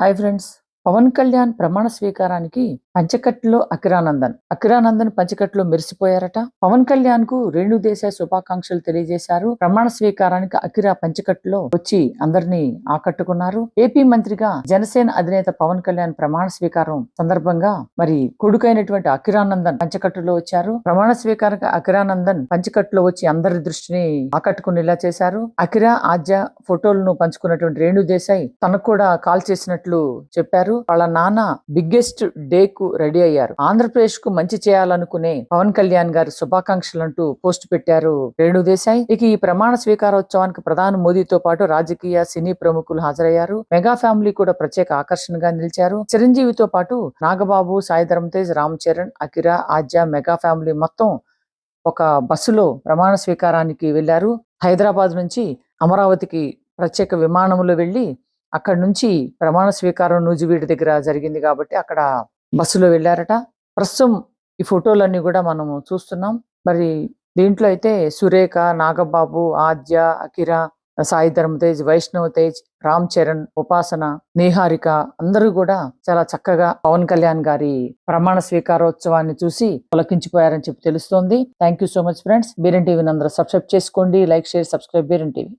Hi friends Pawan Kalyan ప్రమాణ స్వీకారానికి పంచకట్టులో అకిరానందన్ అకిరానందన్ పంచకట్లో మెరిసిపోయారట. పవన్ కళ్యాణ్కు రేణు దేశాయ్ శుభాకాంక్షలు తెలియజేశారు. ప్రమాణ స్వీకారానికి అకిరా పంచకట్టులో వచ్చి అందరినీ ఆకట్టుకున్నారు. ఏపీ మంత్రిగా జనసేన అధినేత పవన్ కళ్యాణ్ ప్రమాణ స్వీకారం సందర్భంగా మరి కొడుకైనటువంటి అకిరానందన్ పంచకట్టులో వచ్చారు. ప్రమాణ స్వీకారానికి అకిరానందన్ పంచకట్లో వచ్చి అందరి దృష్టిని ఆకట్టుకునేలా చేశారు. అకిరా ఆద్య ఫోటోలను పంచుకున్నటువంటి రేణు దేశాయ్ తనకు కూడా కాల్ చేసినట్లు చెప్పారు. వాళ్ళ నాన్న బిగ్గెస్ట్ డే కు రెడీ అయ్యారు. ఆంధ్రప్రదేశ్కు మంచి చేయాలనుకునే పవన్ కళ్యాణ్ గారి శుభాకాంక్షలు అంటూ పోస్ట్ పెట్టారు రేణు దేశాయ్. ఇక ఈ ప్రమాణ స్వీకారోత్సవానికి ప్రధాని మోదీతో పాటు రాజకీయ సినీ ప్రముఖులు హాజరయ్యారు. మెగా ఫ్యామిలీ కూడా ప్రత్యేక ఆకర్షణగా నిలిచారు. చిరంజీవితో పాటు నాగబాబు సాయి ధరమ్ తేజ్ రామ్ చరణ్ అకిరా ఆద్య మెగా ఫ్యామిలీ మొత్తం ఒక బస్సులో ప్రమాణ స్వీకారానికి వెళ్ళారు హైదరాబాద్ నుంచి అమరావతికి ప్రత్యేక విమానంలో వెళ్ళి అక్కడ నుంచి ప్రమాణ స్వీకారం నూజివీడి దగ్గర జరిగింది కాబట్టి అక్కడ బస్సులో వెళ్ళారట. ప్రస్తుతం ఈ ఫోటోలన్నీ కూడా మనము చూస్తున్నాం. మరి దీంట్లో అయితే సురేఖ నాగబాబు ఆద్య అకిరా సాయి ధర్మ తేజ్ వైష్ణవ్ తేజ్ రామ్ చరణ్ ఉపాసన నీహారిక అందరూ కూడా చాలా చక్కగా పవన్ కళ్యాణ్ గారి ప్రమాణ స్వీకారోత్సవాన్ని చూసి పులకించిపోయారని చెప్పి తెలుస్తోంది. Thank you so much friends Biren టీవీని అందరూ సబ్స్క్రైబ్ చేసుకోండి. Like share subscribe Biren TV.